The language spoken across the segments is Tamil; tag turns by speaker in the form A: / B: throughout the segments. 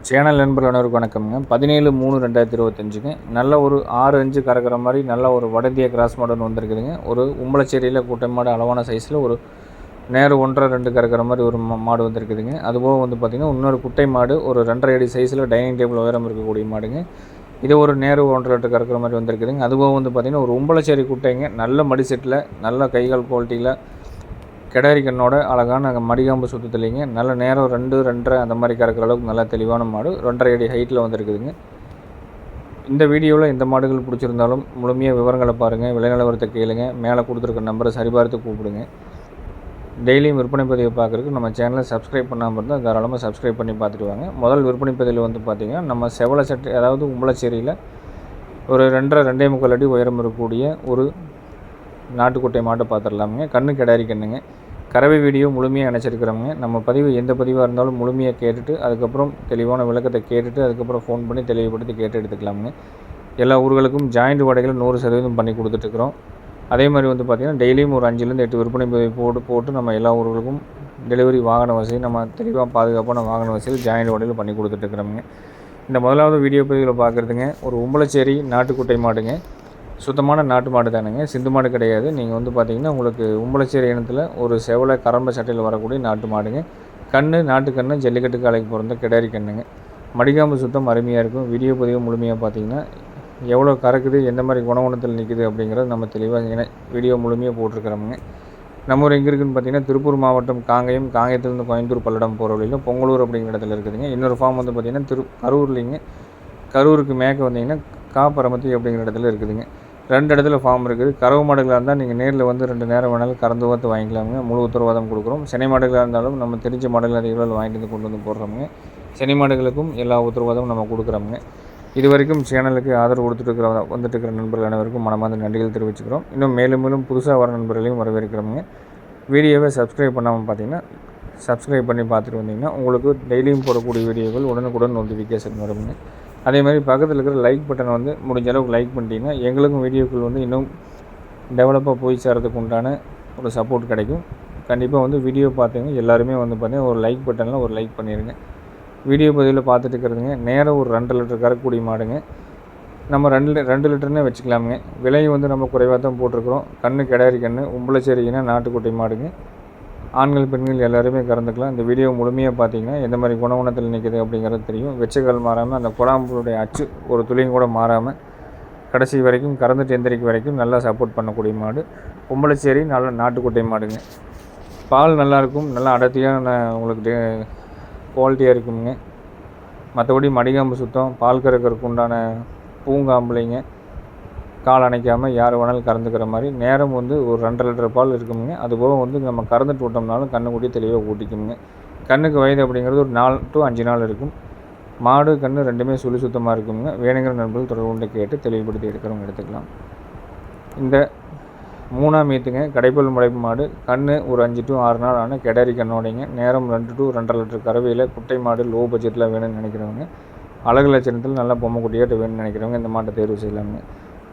A: சேனல் நண்பர் அனைவருக்கு வணக்கம்ங்க. பதினேழு மூணு ரெண்டாயிரத்தி இருபத்தஞ்சுங்க. நல்ல ஒரு ஆறு அஞ்சு கறக்கிற மாதிரி நல்ல ஒரு வடந்திய கிராஸ் மாடல் வந்திருக்குதுங்க. ஒரு உம்பளச்சேரியில் கூட்டமாடு அளவான சைஸில் ஒரு நேரு ஒன்றரை ரெண்டு கறக்கிற மாதிரி ஒரு மா- மாடு வந்திருக்குதுங்க. அதுபோக வந்து பார்த்திங்கன்னா இன்னொரு குட்டை மாடு ஒரு ரெண்டரை அடி சைஸில் டைனிங் டேபிள் உயரம் இருக்கக்கூடிய மாடுங்க. இது ஒரு நேரு ஒன்றரை லிட்டர் கறக்கிற மாதிரி வந்திருக்குதுங்க. அதுபோக வந்து பார்த்திங்கன்னா ஒரு உம்பளச்சேரி குட்டைங்க. நல்ல மடி செட்டில் நல்ல கைகால் குவாலிட்டியில் கிடாரி கண்ணோட அழகான மடிகாம்பு சுத்தத்துலேங்க நல்ல நேரம் ரெண்டு ரெண்டரை அந்த மாதிரி கறக்கிற அளவுக்கு நல்லா தெளிவான மாடு. ரெண்டரை அடி ஹைட்டில் வந்திருக்குதுங்க. இந்த வீடியோவில் இந்த மாடுகள் பிடிச்சிருந்தாலும் முழுமையாக விவரங்களை பாருங்கள் விலை நிலவரத்தை கேளுங்க. மேலே கொடுத்துருக்க நம்பரை சரிபார்த்து கூப்பிடுங்க. டெய்லியும் விற்பனை பதிவை பார்க்குறதுக்கு நம்ம சேனலை சப்ஸ்கிரைப் பண்ணாமல் இருந்தால் தாராளமாக சப்ஸ்கிரைப் பண்ணி பார்த்துட்டு வாங்க. முதல் விற்பனை பதிவில் வந்து பார்த்திங்கன்னா நம்ம செவலை சட்டை அதாவது உம்பளச்சேரியில் ஒரு ரெண்டரை ரெண்டே முக்கால் அடி உயரம் இருக்கக்கூடிய ஒரு நாட்டுக்குட்டை மாட்டை பார்த்துடலாமுங்க கண்ணு கிடாரி கண்ணுங்க. கறவை வீடியோ முழுமையாக இணைச்சிருக்கிறவங்க. நம்ம பதிவு எந்த பதிவாக இருந்தாலும் முழுமையாக கேட்டுட்டு அதுக்கப்புறம் தெளிவான விளக்கத்தை கேட்டுட்டு அதுக்கப்புறம் ஃபோன் பண்ணி தெளிவுபடுத்தி கேட்டு எடுத்துக்கலாமுங்க. எல்லா ஊர்களுக்கும் ஜாயிண்ட் வாடகையில் நூறு சதவீதம் பண்ணி கொடுத்துட்ருக்குறோம் அதே மாதிரி வந்து பார்த்திங்கன்னா டெய்லியும் ஒரு அஞ்சுலேருந்து எட்டு விற்பனை பதிவு போட்டு போட்டு நம்ம எல்லா ஊர்களுக்கும் டெலிவரி வாகன வசதி நம்ம தெளிவாக பாதுகாப்பான வாகன வசதியில் ஜாயிண்ட் வடையில் பண்ணி கொடுத்துட்ருக்குறோமுங்க இந்த முதலாவது வீடியோ பதிவில் பார்க்குறதுங்க ஒரு உம்பளச்சேரி நாட்டுக்குட்டை மாடுங்க. சுத்தமான நாட்டு மாடு தானுங்க. சிந்து மாடு கிடையாது. நீங்கள் வந்து பார்த்தீங்கன்னா உங்களுக்கு உம்பளச்சேரி இனத்தில் ஒரு செவலை கரம்ப சட்டையில் வரக்கூடிய நாட்டு மாடுங்க. கண்ணு நாட்டு கண்ணு ஜல்லிக்கட்டு காலைக்கு பிறந்த கிடாரி கண்ணுங்க. மடிக்காம்பு சுத்தம் அருமையாக இருக்கும். வீடியோ பதிவு முழுமையாக பார்த்தீங்கன்னா எவ்வளோ கறக்குது எந்த மாதிரி குணகுணத்தில் நிற்குது அப்படிங்கிறது நம்ம தெளிவாக இன வீடியோ முழுமையாக போட்டிருக்கிறோமுங்க. நம்ம ஊர் எங்கே இருக்குதுன்னு பார்த்தீங்கன்னா திருப்பூர் மாவட்டம் காங்கயம். காங்கயத்துலேருந்து கோயம்புத்தூர் பல்லடம் போகிற வழியில் பொங்கலூர் அப்படிங்கிற இடத்துல இருக்குதுங்க. இன்னொரு ஃபார்ம் வந்து பார்த்திங்கன்னா திரு கரூர்லிங்க. கரூருக்கு மேற்க வந்தீங்கன்னா காப்பரமத்தி அப்படிங்கிற இடத்துல இருக்குதுங்க. ரெண்டு இடத்துல ஃபார்ம் இருக்குது. கறவு மாடுகளாக இருந்தால் நீங்கள் நேரில் வந்து ரெண்டு நேரம் வேணாலும் கறந்து பார்த்து வாங்கிக்கலாமுங்க. முழு உத்தரவாதம் கொடுக்குறோம். சினை மாடுகளாக இருந்தாலும் நம்ம தெரிஞ்ச மாடுகள் அதிக அளவில் வாங்கிட்டு வந்து கொண்டு வந்து போடுறோமுங்க. சினை மாடுகளுக்கும் எல்லா உத்தரவாதமும் நம்ம கொடுக்குறோமுங்க. இது வரைக்கும் சேனலுக்கு ஆதரவு கொடுத்துட்டு இருக்கிற வந்துட்டு இருக்கிற நண்பர்கள் அனைவருக்கும் மனமார்ந்த நன்றிகள் தெரிவிச்சுக்கிறோம். இன்னும் மேலும் மேலும் புதுசாக வர நண்பர்களையும் வரவேற்கிறோமுங்க. வீடியோவை சப்ஸ்கிரைப் பண்ணாமல் பார்த்தீங்கன்னா சப்ஸ்கிரைப் பண்ணி பார்த்துட்டு வந்தீங்கன்னா உங்களுக்கு டெய்லியும் போடக்கூடிய வீடியோக்கள் உடனுக்குடன் நோட்டிஃபிகேஷன் வருங்க. அதே மாதிரி பக்கத்தில் இருக்கிற லைக் பட்டனை வந்து முடிஞ்ச அளவுக்கு லைக் பண்ணிட்டீங்கன்னா எங்களுக்கும் வீடியோக்கள் வந்து இன்னும் டெவலப்பாக போய் சேரதுக்கு உண்டான ஒரு சப்போர்ட் கிடைக்கும். கண்டிப்பாக வந்து வீடியோ பார்த்தீங்க. எல்லாருமே வந்து பார்த்தீங்கன்னா ஒரு லைக் பட்டனில் ஒரு லைக் பண்ணிடுங்க வீடியோ பதிவில் பார்த்துட்டு இருக்கிறதுங்க. நேரம் ஒரு ரெண்டு லிட்டர் கறக்கூடிய மாடுங்க. நம்ம ரெண்டு ரெண்டு லிட்டர்னே வச்சுக்கலாமுங்க. விலை வந்து நம்ம குறைவாக தான் போட்டிருக்கிறோம். கண்ணு கிடாரி கண்ணு உம்பளச்சேரிங்கன்னா நாட்டுக்குட்டை மாடுங்க. ஆண்கள் பெண்கள் எல்லாருமே கறந்துக்கலாம் இந்த வீடியோ முழுமையாக பார்த்தீங்கன்னா எந்த மாதிரி குணகுணத்தில் நிற்குது அப்படிங்கிறது தெரியும். வெச்சக்கால் மாறாமல் அந்த குழாம்புடைய அச்சு ஒரு துளியும் கூட மாறாமல் கடைசி வரைக்கும் கறந்துட்டு எந்திரிக்க வரைக்கும் நல்லா சப்போர்ட் பண்ணக்கூடிய மாடு. பொம்பளைச்சேரி நல்ல நாட்டுக்குட்டை மாடுங்க. பால் நல்லாயிருக்கும் நல்லா அடர்த்தியான உங்களுக்கு குவாலிட்டியாக இருக்குங்க. மற்றபடி மடிகாம்பு சுத்தம் பால் கறக்கிறதுக்கு உண்டான பூங்காம்புலைங்க. கால் அணைக்காமல் யார் வேணாலும் கறந்துக்கிற மாதிரி நேரம் வந்து ஒரு ரெண்டரை லிட்டர் பால் இருக்குமுங்க. அதுபோக வந்து நம்ம கறந்துட்டு விட்டோம்னாலும் கண்ணுக்குட்டி தெளிவாக ஊட்டிக்குங்க கண்ணுக்கு வயது அப்படிங்கிறது ஒரு நாலு டு அஞ்சு நாள் இருக்கும். மாடு கண்ணு ரெண்டுமே சுழி சுத்தமாக இருக்குங்க வேணுங்கிற நண்பர்கள் தொடர்பு கொண்டு கேட்டு தெளிவுபடுத்தி எடுக்கிறவங்க எடுத்துக்கலாம். இந்த மூணாம் மீத்துங்க கடைப்பல் முளைப்பு மாடு. கண்ணு ஒரு அஞ்சு டு ஆறு நாள் ஆன கெடாரி கண்ணோடைங்க. நேரம் ரெண்டு டு ரெண்டரை லிட்டர் கறவையில் குட்டை மாடு லோ பட்ஜெட்டில் வேணும்னு நினைக்கிறவங்க. அழகு லட்சணத்தில் நல்லா பொம்மை குட்டியாட்ட வேணும்னு நினைக்கிறவங்க இந்த மாட்டை தேர்வு செய்யலாமுங்க.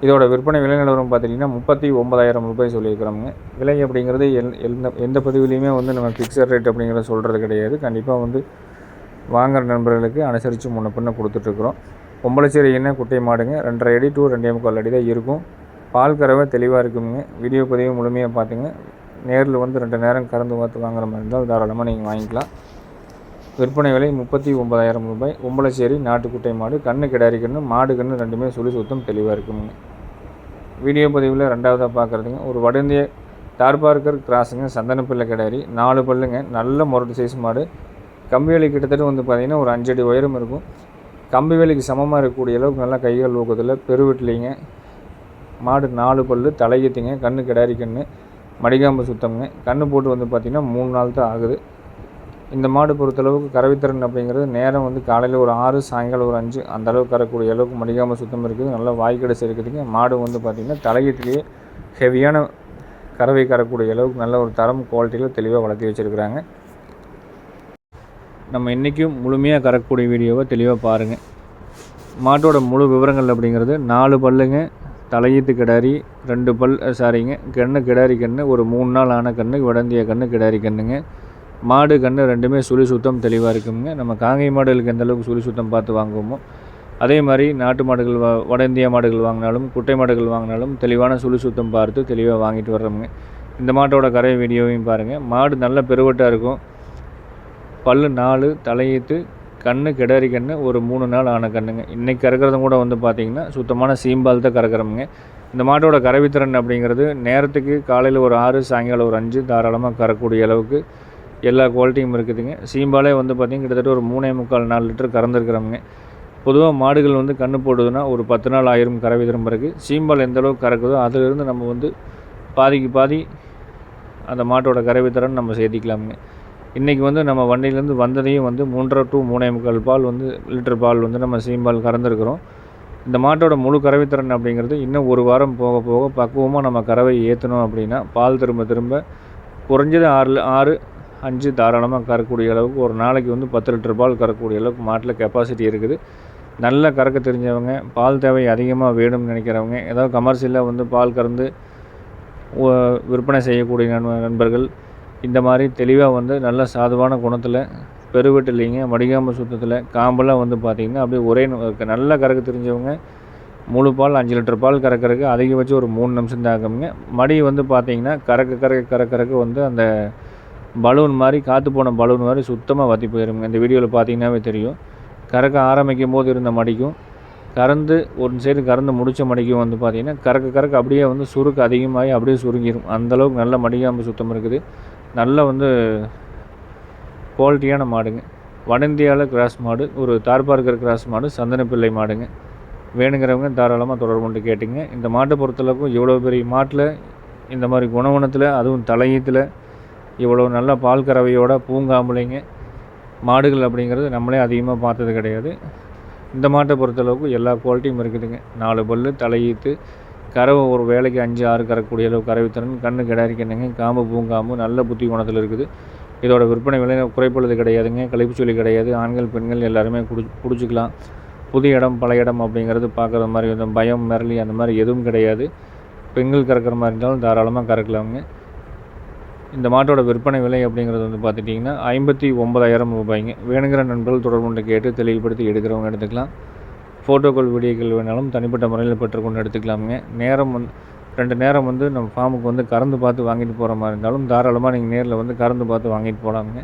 A: இதோட விற்பனை விலை நிலவரம் பார்த்தீங்கன்னா முப்பத்தி ஒன்பதாயிரம் ரூபாய் சொல்லியிருக்கிறோமுங்க விலை அப்படிங்கிறது எல் எந்த எந்த பதிவுலையுமே வந்து நம்ம ஃபிக்ஸட் ரேட் அப்படிங்கிறத சொல்கிறது கிடையாது. கண்டிப்பாக வந்து வாங்குற நண்பர்களுக்கு அனுசரித்து முன்ன பின்ன கொடுத்துட்ருக்குறோம். பொம்பளைச்சேரி என்ன குட்டை மாடுங்க. ரெண்டரை அடி டூ ரெண்டே முக்கால் அடி தான் இருக்கும். பால் கறவை தெளிவாக இருக்குங்க. வீடியோ பதிவு முழுமையாக பார்த்துங்க. நேரில் வந்து ரெண்டு நேரம் கறந்து பார்த்து வாங்குற மாதிரி இருந்தால் தாராளமாக நீங்கள் வாங்கிக்கலாம். விற்பனை விலை முப்பத்தி ஒன்பதாயிரம் ரூபாய். உம்பளச்சேரி நாட்டுக்குட்டை மாடு கண்ணு கிடாரி கண்ணு மாடு கண்ணு ரெண்டுமே சுழி சுத்தம் தெளிவாக இருக்குங்க வீடியோ பதிவில் ரெண்டாவதாக பார்க்குறதுங்க ஒரு வடந்திய டார்பார்க்கர் கிராஸுங்க சந்தனப்பிள்ளை கிடாரி நாலு பல்லுங்க நல்ல முரட்டு சைஸ் மாடு. கம்பி வேலி கிட்டத்தட்ட வந்து பார்த்திங்கன்னா ஒரு அஞ்சடி உயரம் இருக்கும். கம்பி வேலிக்கு சமமாக இருக்கக்கூடிய அளவுக்கு நல்லா கைகள் ஊக்கத்தில் பெருவெட்டிலிங்க மாடு நாலு பல்லு தலையத்துங்க கண்ணு கிடாரி கண்ணு மடிகாம்பு சுத்தம்ங்க. கண்ணு போட்டு வந்து பார்த்திங்கன்னா மூணு நாள் தான் ஆகுது. இந்த மாடு பொறுத்தளவுக்கு கறவைத்திறன் அப்படிங்கிறது நேரம் வந்து காலையில் ஒரு ஆறு சாயங்காலம் ஒரு அஞ்சு அந்த அளவுக்கு கறக்கூடிய அளவுக்கு மடிக்காமல் சுத்தம் இருக்குது. நல்லா வாய்க்கடைசி இருக்குதுங்க மாடு வந்து பார்த்திங்கன்னா தலையத்துலேயே ஹெவியான கறவை கறக்கூடிய அளவுக்கு நல்ல ஒரு தரம் குவாலிட்டியில் தெளிவாக வளர்த்தி வச்சுருக்குறாங்க. நம்ம இன்றைக்கும் முழுமையாக கறக்கக்கூடிய வீடியோவை தெளிவாக பாருங்கள் மாட்டோட முழு விவரங்கள் அப்படிங்கிறது நாலு பல்லுங்க தலையீத்து கிடாரி ரெண்டு பல் சாரிங்க கண்ணு கிடாரி கண்ணு ஒரு மூணு நாள் ஆன கண்ணு விடந்திய கண்ணு கிடாரி கண்ணுங்க. மாடு கன்று ரெண்டுமே சுழி சுத்தம் தெளிவாக இருக்குங்க. நம்ம காங்கை மாடுகளுக்கு எந்த அளவுக்கு சுழி சுத்தம் பார்த்து வாங்குவோமோ அதே மாதிரி நாட்டு மாடுகள் வா வட இந்திய மாடுகள் வாங்கினாலும் குட்டை மாடுகள் வாங்கினாலும் தெளிவான சுழி சுத்தம் பார்த்து தெளிவாக வாங்கிட்டு வர்றோமுங்க. இந்த மாட்டோட கரை வீடியோவையும் பாருங்கள் மாடு நல்ல பெருவட்டாக இருக்கும். பல்லு நாலு தலையீத்து கண்ணு கிடாரி கண்ணு ஒரு மூணு நாள் ஆன கண்ணுங்க. இன்றைக்கி கறக்கிறதும் கூட வந்து பார்த்திங்கன்னா சுத்தமான சீம்பால் தான் கறக்கிறோமுங்க. இந்த மாட்டோட கறவைத்திறன் அப்படிங்கிறது நேரத்துக்கு காலையில் ஒரு ஆறு சாயங்காலம் ஒரு அஞ்சு தாராளமாக கறக்கூடிய அளவுக்கு எல்லா குவாலிட்டியும் இருக்குதுங்க. சீம்பாலே வந்து பார்த்திங்கன்னா கிட்டத்தட்ட ஒரு மூணே முக்கால் நாலு லிட்டர் கறந்துருக்குறோமுங்க. பொதுவாக மாடுகள் வந்து கன்று போடுதுன்னா ஒரு பத்து நாள் ஆயிரம் கறவை பிறகு சீம்பால் எந்தளவுக்கு கறக்குதோ அதிலிருந்து நம்ம வந்து பாதிக்கு பாதி அந்த மாட்டோட கறவை திறன் நம்ம சேர்த்திக்கலாமுங்க இன்றைக்கி வந்து நம்ம வண்டியிலேருந்து வந்ததையும் வந்து மூன்றரை டு மூணே முக்கால் பால் வந்து லிட்டர் பால் வந்து நம்ம சீம்பால் கறந்துருக்குறோம். இந்த மாட்டோட முழு கறவைத்திறன் அப்படிங்கிறது இன்னும் ஒரு வாரம் போக போக பக்குவமாக நம்ம கறவை ஏற்றணும் அப்படின்னா பால் திரும்ப திரும்ப குறைஞ்சது ஆறு ஆறு அஞ்சு தாராளமாக கறக்கூடிய அளவுக்கு ஒரு நாளைக்கு வந்து பத்து லிட்டர் பால் கறக்கூடிய அளவுக்கு மாட்டில் கெப்பாசிட்டி இருக்குது. நல்ல கறக்க தெரிஞ்சவங்க பால் தேவை அதிகமாக வேணும்னு நினைக்கிறவங்க ஏதாவது கமர்ஷியலாக வந்து பால் கறந்து விற்பனை செய்யக்கூடிய நண்பர்கள் இந்த மாதிரி தெளிவாக வந்து நல்ல சாதுவான குணத்தில் பெருவெட்டிலிங்க மடிகாம்பு சுத்தத்தில் காம்பெல்லாம் வந்து பார்த்திங்கன்னா அப்படியே ஒரே நல்ல கறக்க தெரிஞ்சவங்க முழு பால் அஞ்சு லிட்டர் பால் கறக்கிறதுக்கு அதிகபட்சம் ஒரு மூணு நிமிஷம் தான் ஆகுங்க மடி வந்து பார்த்திங்கன்னா கறக்க கறக்க கறக்கறக்கு வந்து அந்த பலூன் மாதிரி காற்று போன பலூன் மாதிரி சுத்தமாக வற்றி போயிருங்க. இந்த வீடியோவில் பார்த்தீங்கன்னாவே தெரியும். கறக்க ஆரம்பிக்கும் போது இருந்த மடிக்கும் கறந்து ஒரு சைடு கறந்து முடித்த மடிக்கும் வந்து பார்த்திங்கன்னா கறக்க கறக்க அப்படியே வந்து சுருக்கு அதிகமாகி அப்படியே சுருங்கிடும் அந்தளவுக்கு நல்ல மடிக்காம்பு சுத்தம் இருக்குது. நல்ல வந்து குவாலிட்டியான மாடுங்க. வட இந்தியாவில் கிராஸ் மாடு ஒரு தார்பார்க்கர் கிராஸ் மாடு சந்தனப்பிள்ளை மாடுங்க. வேணுங்கிறவங்க தாராளமாக தொடர்பு கொண்டு கேட்டிங்க. இந்த மாட்டை பொறுத்தளவுக்கும் இவ்வளோ பெரிய மாட்டில் இந்த மாதிரி குணகுணத்தில் அதுவும் தலையீத்தில் இவ்வளோ நல்ல பால் கறவையோட பூங்காம்புலைங்க மாடுகள் அப்படிங்கிறது நம்மளே அதிகமாக பார்த்தது கிடையாது. இந்த மாட்டை பொறுத்தளவுக்கு எல்லா குவாலிட்டியும் இருக்குதுங்க. நாலு பல் தலையீத்து கறவை ஒரு வேலைக்கு அஞ்சு ஆறு கறக்கூடிய அளவு கறவைத்திறன் கண்ணு கிடாரிக்கணுங்க காம்பு பூங்காம்பு நல்ல புத்தி குணத்தில் இருக்குது. இதோட விற்பனை விலை குறைப்பொழுது கிடையாதுங்க. கழிப்பு சொல்லி கிடையாது. ஆண்கள் பெண்கள் எல்லாருமே குடி குடிச்சிக்கலாம். புது இடம் பழைய இடம் அப்படிங்கிறது பார்க்குற மாதிரி வந்து பயம் மிரளி அந்த மாதிரி எதுவும் கிடையாது. பெண்கள் கறக்கிற மாதிரி இருந்தாலும் தாராளமாக கறக்கலாமுங்க. இந்த மாட்டோட விற்பனை விலை அப்படிங்கிறது வந்து பார்த்துட்டிங்கன்னா ஐம்பத்தி ஒம்பதாயிரம் ரூபாய்ங்க. வேணுங்கிற நண்பர்கள் தொடர்புண்டு கேட்டு தெளிவுபடுத்தி எடுக்கிறவங்க எடுத்துக்கலாம். ஃபோட்டோக்கள் வீடியோக்கள் வேணாலும் தனிப்பட்ட முறையில் பெற்றுக்கொண்டு எடுத்துக்கலாமுங்க. நேரம் வந்து ரெண்டு நேரம் வந்து நம்ம ஃபார்முக்கு வந்து கறந்து பார்த்து வாங்கிட்டு போகிற மாதிரி இருந்தாலும் தாராளமாக நீங்கள் நேரில் வந்து கறந்து பார்த்து வாங்கிட்டு போகலாமுங்க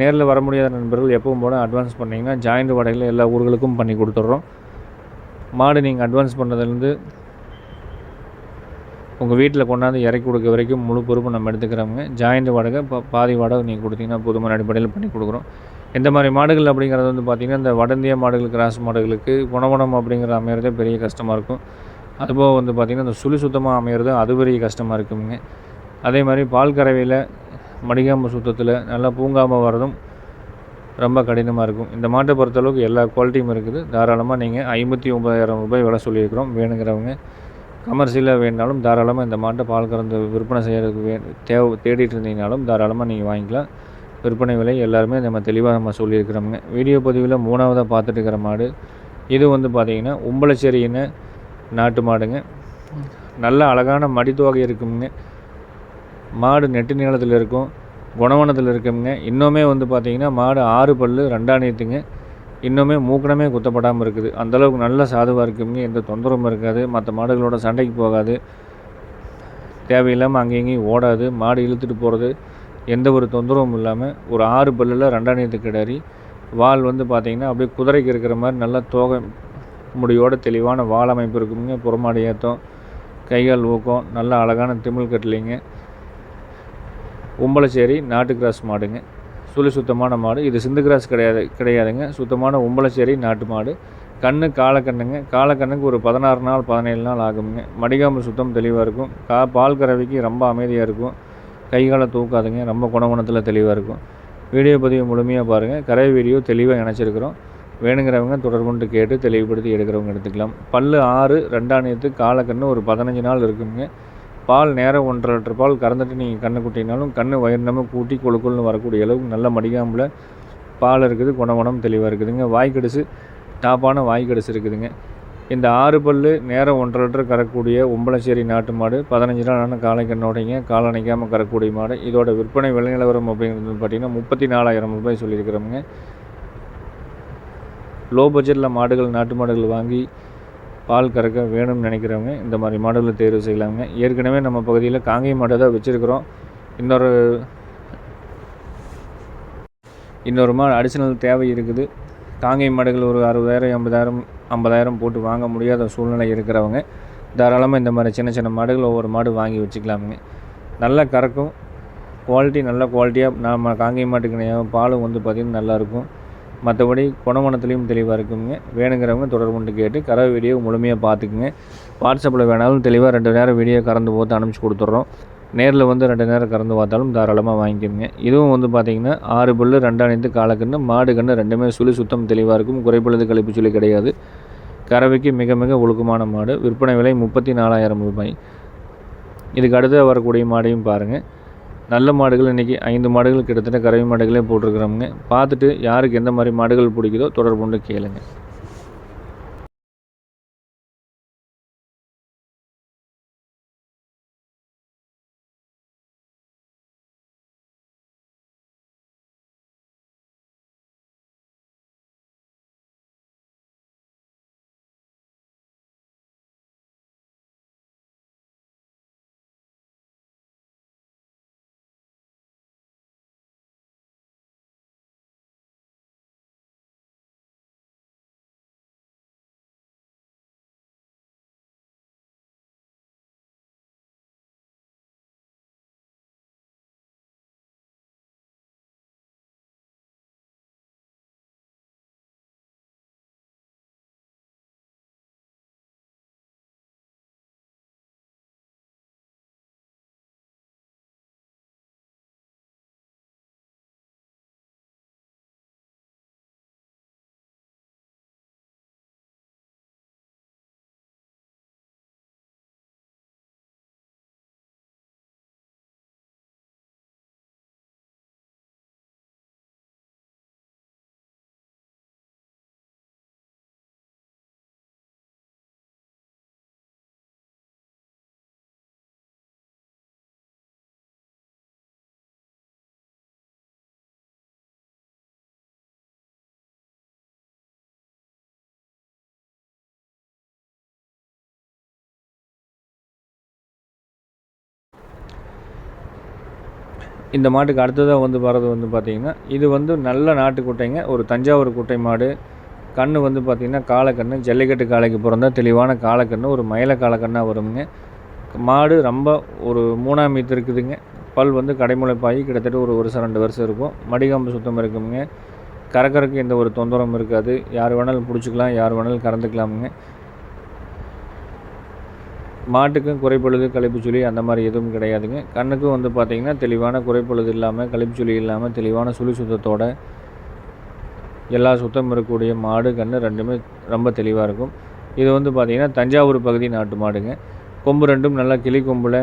A: நேரில் வர முடியாத நண்பர்கள் எப்பவும் போல அட்வான்ஸ் பண்ணிங்கன்னா ஜாயிண்ட் வாடகையில் எல்லா ஊர்களுக்கும் பண்ணி கொடுத்துட்றோம். மாடு நீங்கள் அட்வான்ஸ் பண்ணதுலேருந்து உங்கள் வீட்டில் கொண்டாந்து இறக்கி கொடுக்க வரைக்கும் முழு பொறுப்பு நம்ம எடுத்துக்கிறோங்க ஜாயிண்ட் வாடகை இப்போ பாதி வாடகை நீங்கள் கொடுத்தீங்கன்னா போதுமான அடிப்படையில் பண்ணி கொடுக்குறோம். எந்த மாதிரி மாடுகள் அப்படிங்கிறது வந்து பார்த்திங்கன்னா இந்த வடந்திய மாடுகள் கிராஸ் மாடுகளுக்கு குணவனம் அப்படிங்கிற அமையிறதே பெரிய கஷ்டமாக இருக்கும். அதுபோக வந்து பார்த்திங்கன்னா இந்த சுழி சுத்தமாக அமையிறது அது பெரிய கஷ்டமாக இருக்குங்க. அதே மாதிரி பால் கறவையில் மடிகாம்பு சுத்தத்தில் நல்லா பூங்காமல் வர்றதும் ரொம்ப கடினமாக இருக்கும். இந்த மாட்டை பொறுத்தளவுக்கு எல்லா குவாலிட்டியும் இருக்குது. தாராளமாக நீங்கள் ஐம்பத்தி ஒம்பதாயிரம் ரூபாய் விலை சொல்லியிருக்கிறோம். வேணுங்கிறவங்க கமர்ஷியலாக வேணுனாலும் தாராளமாக இந்த மாட்டை பால் கறந்து விற்பனை செய்கிறதுக்கு வே தேவை தேடிட்டு இருந்தீங்கனாலும் தாராளமாக நீங்கள் வாங்கிக்கலாம். விற்பனை விலை எல்லாருமே நம்ம தெளிவாக நம்ம சொல்லியிருக்கிறோமுங்க. வீடியோ பதிவில் மூணாவதாக பார்த்துட்டு இருக்கிற மாடு இது வந்து பார்த்திங்கன்னா உம்பளச்சேரியின நாட்டு மாடுங்க. நல்ல அழகான மடித்துவகை இருக்குங்க மாடு நெட்டு நீளத்தில் இருக்கும் குணவனத்தில் இருக்குங்க இன்னுமே வந்து பார்த்திங்கன்னா மாடு ஆறு பல் ரெண்டாணியத்துங்க இன்னுமே மூக்கணமே குத்தப்படாமல் இருக்குது. அந்தளவுக்கு நல்ல சாதுவாக இருக்குங்க எந்த தொந்தரவும் இருக்காது. மற்ற மாடுகளோட சண்டைக்கு போகாது. தேவையில்லாமல் அங்கேயும் ஓடாது. மாடு இழுத்துட்டு போகிறது எந்த ஒரு தொந்தரவும் இல்லாமல் ஒரு ஆறு பல்லில் ரெண்டாணியத்து கிடறி வால் வந்து பார்த்திங்கன்னா அப்படியே குதிரைக்கு இருக்கிற மாதிரி நல்லா தோகை முடியோட தெளிவான வால் அமைப்பு இருக்குங்க. புறமாடி ஏற்றம் கைகால் ஊக்கம் நல்ல அழகான திமிழ் கட்டலிங்க உம்பளச்சேரி நாட்டு கிராஸ் மாடுங்க. சுழி சுத்தமான மாடு. இது சிந்து கிராஸ் கிடையாது கிடையாதுங்க. சுத்தமான உம்பளச்சேரி நாட்டு மாடு. கண்ணு காலக்கண்ணுங்க காலக்கண்ணுக்கு ஒரு பதினாறு நாள் பதினேழு நாள் ஆகுங்க மடிகாம்பு சுத்தம் தெளிவாக இருக்கும். கா பால் கறவைக்கு ரொம்ப அமைதியாக இருக்கும். கை தூக்காதுங்க. ரொம்ப குணகுணத்தில் தெளிவாக இருக்கும். வீடியோ பதிவு முழுமையாக பாருங்கள் கரை வீடியோ தெளிவாக இணைச்சிருக்கிறோம். வேணுங்கிறவங்க தொடர்புண்டு கேட்டு தெளிவுபடுத்தி எடுக்கிறவங்க எடுத்துக்கலாம். பல் ஆறு ரெண்டாணியத்து காலக்கண்ணு ஒரு பதினஞ்சு நாள் இருக்குங்க. பால் நேரம் ஒன்றரை லிட்டர் பால் கறந்துட்டு நீங்கள் கண்ணு கூட்டினாலும் கண்ணு வயிறு நம்ம கூட்டி கொழுக்குள்னு வரக்கூடிய அளவுக்கு நல்ல மடிக்காமல் பால் இருக்குது குணகுணம் தெளிவாக இருக்குதுங்க. வாய்க்கடிசு டாப்பான வாய்க்கடிசு இருக்குதுங்க. இந்த ஆறு பல்லு நேரம் ஒன்றரை லிட்டர் கறக்கூடிய உம்பளச்சேரி நாட்டு மாடு பதினஞ்சு நாளான காலை கண்ணோடைங்க கால் அணைக்காமல் கறக்கூடிய மாடு. இதோட விற்பனை விலை நிலவரம் அப்படிங்கிறது பார்த்திங்கன்னா முப்பத்தி நாலாயிரம் ரூபாய் சொல்லியிருக்கிறோமுங்க. லோ பட்ஜெட்டில் மாடுகள் நாட்டு மாடுகள் வாங்கி பால் கறக்க வேணும்னு நினைக்கிறவங்க இந்த மாதிரி மாடுகளை தேர்வு செய்யலாங்க. ஏற்கனவே நம்ம பகுதியில் காங்கை மாடு தான் வச்சுருக்கிறோம். இன்னொரு இன்னொரு மாடு அடிஷனல் தேவை இருக்குது. காங்கை மாடுகள் ஒரு அறுபதாயிரம் எண்பதாயிரம் ஐம்பதாயிரம் போட்டு வாங்க முடியாத சூழ்நிலை இருக்கிறவங்க தாராளமாக இந்த மாதிரி சின்ன சின்ன மாடுகள் ஒவ்வொரு மாடு வாங்கி வச்சுக்கலாமுங்க. நல்லா கறக்கும் குவாலிட்டி நல்ல குவாலிட்டியாக நம்ம காங்கை மாட்டுக்கு பாலும் வந்து பார்த்திங்கன்னா நல்லாயிருக்கும் மற்றபடி குணமனத்துலேயும் தெளிவாக இருக்குங்க. வேணுங்கிறவங்க தொடர்பு கொண்டு கேட்டு கறவை வீடியோ முழுமையாக பார்த்துக்குங்க. வாட்ஸ்அப்பில் வேணாலும் தெளிவாக ரெண்டு நேரம் வீடியோ கறந்து போட்டு அனுப்பிச்சி கொடுத்துட்றோம் நேரில் வந்து ரெண்டு நேரம் கறந்து பார்த்தாலும் தாராளமாக வாங்கிக்கோங்க. இதுவும் வந்து பார்த்திங்கன்னா ஆறு புல் ரெண்டாணித்து காலக்கன்று மாடு கன்று ரெண்டுமே சுழி சுத்தம் தெளிவாக இருக்கும். குறைப்பழுது கழிப்பு சுழி கிடையாது. கறவைக்கு மிக மிக ஒழுக்கமான மாடு. விற்பனை விலை முப்பத்தி நாலாயிரம் ரூபாய். இதுக்கு அடுத்து வரக்கூடிய மாடையும் பாருங்கள் நல்ல மாடுகள் இன்றைக்கி ஐந்து மாடுகள் கிட்டத்தட்ட கறவை மாடுகளே போட்டிருக்கிறோமுங்க. பார்த்துட்டு யாருக்கு எந்த மாதிரி மாடுகள் பிடிக்குதோ தொடர்பு கொண்டு கேளுங்கள் இந்த மாட்டுக்கு அடுத்ததாக வந்து வர்றது வந்து பார்த்திங்கன்னா இது வந்து நல்ல நாட்டு குட்டைங்க. ஒரு தஞ்சாவூர் குட்டை மாடு. கன்று வந்து பார்த்திங்கன்னா காளைக்கன்று ஜல்லிக்கட்டு காளைக்கு பிறந்தா தெளிவான காளைக்கன்று ஒரு மயில காலக்கண்ணாக வருங்க மாடு ரொம்ப ஒரு மூணாம் மீத்து இருக்குதுங்க. பல் வந்து கடைமுளைப்பாகி கிட்டத்தட்ட ஒரு வருஷம் ரெண்டு வருஷம் இருக்கும். மடிகாம்பு சுத்தம் இருக்குங்க. கறக்கறக்கு எந்த ஒரு தொந்தரவும் இருக்காது. யார் வேணாலும் பிடிச்சிக்கலாம் யார் வேணாலும் கறந்துக்கலாமுங்க. மாட்டுக்கும் குறைப்பொழுது கழிப்புச்சுழி அந்த மாதிரி எதுவும் கிடையாதுங்க. கண்ணுக்கும் வந்து பார்த்திங்கன்னா தெளிவான குறைப்பொழுது இல்லாமல் கழிப்புச்சுழி இல்லாமல் தெளிவான சுழி சுத்தத்தோட எல்லா சுத்தம் இருக்கக்கூடிய மாடு கன்று ரெண்டுமே ரொம்ப தெளிவாக இருக்கும். இது வந்து பார்த்திங்கன்னா தஞ்சாவூர் பகுதி நாட்டு மாடுங்க. கொம்பு ரெண்டும் நல்லா கிளி கொம்பில்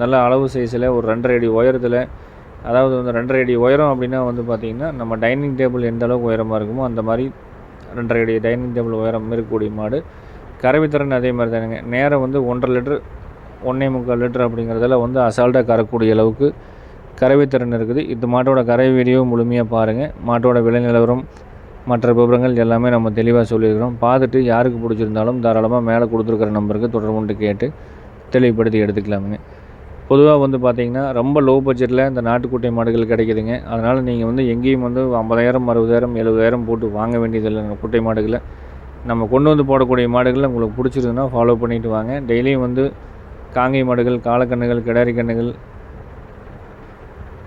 A: நல்ல அளவு சைஸில் ஒரு ரெண்டரை அடி உயரத்தில் அதாவது வந்து ரெண்டரை அடி உயரம் அப்படின்னா வந்து பார்த்திங்கன்னா நம்ம டைனிங் டேபிள் எந்த அளவுக்கு உயரமாக இருக்குமோ அந்த மாதிரி ரெண்டரை அடி டைனிங் டேபிள் உயரம் இருக்கக்கூடிய மாடு. கறவைத்திறன் அதே மாதிரி தானுங்க. நேரம் வந்து ஒன்றரை லிட்ரு ஒன்றே முக்கால் லிட்டர் அப்படிங்கிறதெல்லாம் வந்து அசால்ட்டாக கறக்கூடிய அளவுக்கு கறவைத்திறன் இருக்குது. இந்த மாட்டோட கறவை வீடியோ முழுமையாக பாருங்கள் மாட்டோட விலை நிலவரம் மற்ற விவரங்கள் எல்லாமே நம்ம தெளிவாக சொல்லியிருக்கிறோம். பார்த்துட்டு யாருக்கு பிடிச்சிருந்தாலும் தாராளமாக மேலே கொடுத்துருக்குற நம்பருக்கு தொடர்பு கொண்டு கேட்டு தெளிவுபடுத்தி எடுத்துக்கலாமுங்க. பொதுவாக வந்து பார்த்திங்கன்னா ரொம்ப லோ பட்ஜெட்டில் இந்த நாட்டுக்குட்டை மாடுகள் கிடைக்குதுங்க. அதனால் நீங்கள் வந்து எங்கேயும் வந்து ஐம்பதாயிரம் அறுபதாயிரம் எழுபதாயிரம் போட்டு வாங்க வேண்டியதில்லை. குட்டை மாடுகளை நம்ம கொண்டு வந்து போடக்கூடிய மாடுகள் உங்களுக்கு பிடிச்சிருந்துன்னா ஃபாலோ பண்ணிவிட்டு வாங்க. டெய்லியும் வந்து காங்கை மாடுகள் காலக்கண்ணுகள் கிடாரி கண்ணுகள்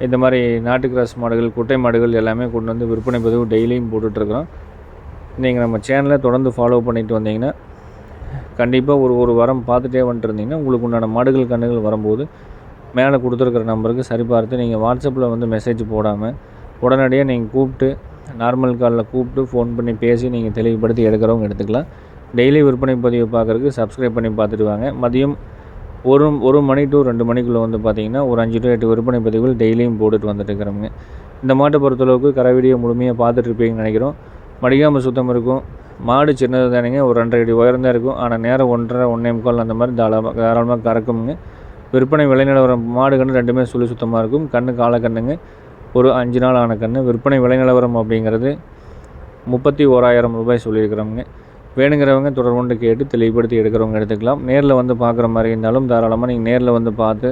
A: இந்த மாதிரி நாட்டு கிராஸ் மாடுகள் குட்டை மாடுகள் எல்லாமே கொண்டு வந்து விற்பனை பதிவு டெய்லியும் போட்டுட்ருக்குறோம். நீங்கள் நம்ம சேனலை தொடர்ந்து ஃபாலோ பண்ணிட்டு வந்தீங்கன்னா கண்டிப்பாக ஒரு ஒரு வாரம் பார்த்துட்டே வந்துட்டு இருந்தீங்கன்னா உங்களுக்கு உண்டான மாடுகள் கண்ணுகள் வரும்போது மேலே கொடுத்துருக்குற நம்பருக்கு சரிபார்த்து நீங்கள் வாட்ஸ்அப்பில் வந்து மெசேஜ் போடாமல் உடனடியாக நீங்கள் கூப்பிட்டு நார்மல் காலில் கூப்பிட்டு ஃபோன் பண்ணி பேசி நீங்கள் தெளிவுபடுத்தி எடுக்கிறவங்க எடுத்துக்கலாம். டெய்லி விற்பனை பதிவு பார்க்குறதுக்கு சப்ஸ்கிரைப் பண்ணி பார்த்துட்டு வாங்க. மதியம் ஒரு ஒரு மணி டு ரெண்டு மணிக்குள்ளே வந்து பார்த்தீங்கன்னா ஒரு அஞ்சு டு எட்டு விற்பனை பதிவுகள் டெய்லியும் போட்டுட்டு வந்துட்டு இருக்கிறோங்க இந்த மாட்டை பொறுத்தளவுக்கு கரை வீடியோ முழுமையாக பார்த்துட்ருப்பீங்கன்னு நினைக்கிறோம். மடிகாமல் சுத்தம் இருக்கும். மாடு சின்னது தானுங்க ஒரு ரெண்டரை அடி உயரம் தான் இருக்கும். ஆனால் நேரம் ஒன்றரை ஒன்றே முக்கால் அந்த மாதிரி தாராளமாக தாராளமாக கறக்குங்க விற்பனை விலை நிலவரம் மாடு கன்று ரெண்டுமே சுழி சுத்தமாக இருக்கும். கண்ணு காலை கண்ணுங்க. ஒரு அஞ்சு நாள் ஆன கன்று விற்பனை விலை நிலவரம் அப்படிங்கிறது முப்பத்தி ஓராயிரம் ரூபாய் சொல்லியிருக்கிறோங்க வேணுங்கிறவங்க தொடர்புண்டு கேட்டு தெளிவுபடுத்தி எடுக்கிறவங்க எடுத்துக்கலாம். நேரில் வந்து பார்க்குற மாதிரி இருந்தாலும் தாராளமாக நீங்கள் நேரில் வந்து பார்த்து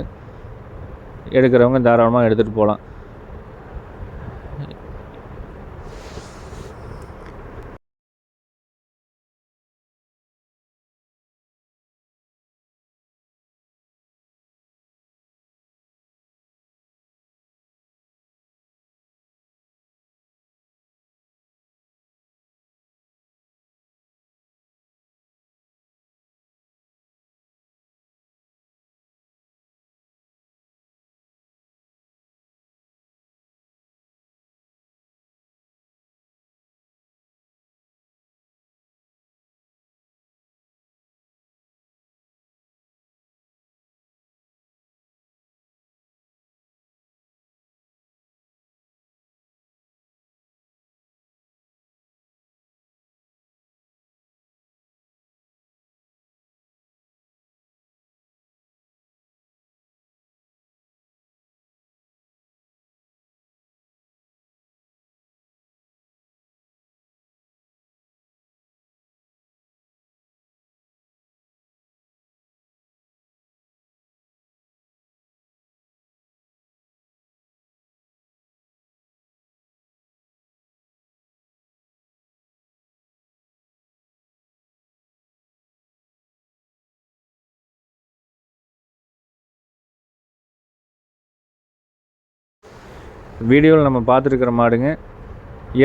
A: எடுக்கிறவங்க தாராளமாக எடுத்துகிட்டு போகலாம். வீடியோவில் நம்ம பார்த்துருக்குற மாடுங்க.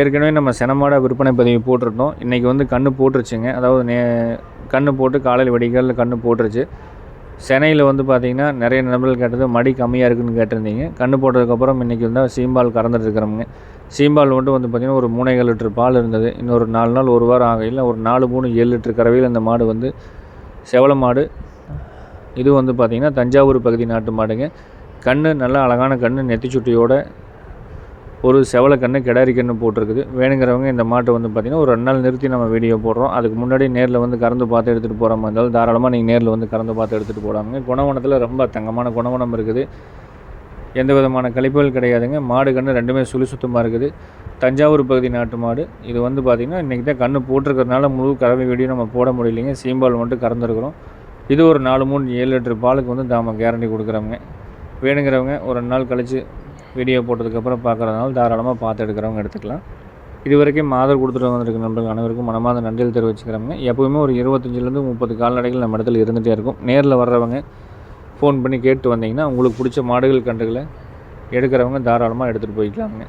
A: ஏற்கனவே நம்ம செனமாட விற்பனை பதிவு போட்டிருந்தோம். இன்றைக்கி வந்து கன்று போட்டுருச்சுங்க. அதாவது நே கன்று போட்டு காலையில் வெடிக்காலில் கன்று போட்டுருச்சு. சென்னையில் வந்து பார்த்திங்கன்னா நிறைய நபர்கள் கேட்டது மடி கம்மியாக இருக்குதுன்னு கேட்டிருந்தீங்க. கன்று போட்டதுக்கப்புறம் இன்றைக்கி வந்து சீம்பால் கறந்துட்டுருக்குறோமுங்க சீம்பால் மட்டும் வந்து பார்த்திங்கன்னா ஒரு மூணேகால் லிட்டர் பால் இருந்தது. இன்னொரு நாலு நாள் ஒரு வாரம் ஆகையில் ஒரு நாலு மூணு ஏழு லிட்டர் கறவையில் அந்த மாடு வந்து செவல மாடு. இது வந்து பார்த்திங்கன்னா தஞ்சாவூர் பகுதி நாட்டு மாடுங்க. கண் நல்ல அழகான கண் நெத்தி சுட்டியோட ஒரு செவல கன்று கிடாரி கன்று போட்டிருக்குது. வேணுங்கிறவங்க இந்த மாட்டை வந்து பார்த்திங்கன்னா ஒரு ரெண்டு நாள் நிறுத்தி நம்ம வீடியோ போடுறோம். அதுக்கு முன்னாடி நேரில் வந்து கறந்து பார்த்து எடுத்துகிட்டு போகிற மாதிரி இருந்தாலும் தாராளமாக நீங்கள் நேரில் வந்து கறந்து பார்த்து எடுத்துகிட்டு போடாமல் குணவனத்தில் ரொம்ப தங்கமான குணவனம் இருக்குது. எந்த விதமான கழிப்புகள் கிடையாதுங்க. மாடு கன்று ரெண்டுமே சுழி சுத்தமாக இருக்குது. தஞ்சாவூர் பகுதி நாட்டு மாடு. இது வந்து பார்த்திங்கன்னா இன்றைக்கி தான் கன்று போட்டிருக்கிறதுனால முழு கறவை வீடியோ நம்ம போட முடியலைங்க. சீம்பால் மட்டும் கறந்துருக்குறோம். இது ஒரு நாலு மூணு ஏழு லிட்டர் பாலுக்கு வந்து தாம கேரண்டி கொடுக்குறோங்க வேணுங்கிறவங்க ஒரு ரெண்டு நாள் கழித்து வீடியோ போட்டதுக்கப்புறம் பார்க்குறதுனால தாராளமாக பார்த்து எடுக்கிறவங்க எடுத்துக்கலாம். இது வரைக்கும் ஆதரவு கொடுத்துட்டு வந்திருக்க நண்பர்கள் அனைவருக்கும் மனமாத நன்றியில் தெரிவிச்சுக்கிறாங்க. எப்போவுமே ஒரு இருபத்தஞ்சிலேருந்து முப்பது கால்நடைகள் நம்ம இடத்துல இருந்துகிட்டே இருக்கும். நேரில் வர்றவங்க ஃபோன் பண்ணி கேட்டு வந்தீங்கன்னா உங்களுக்கு பிடிச்ச மாடுகள் கன்றுகளை எடுக்கிறவங்க தாராளமாக எடுத்துகிட்டு போய்க்கலாமுங்க.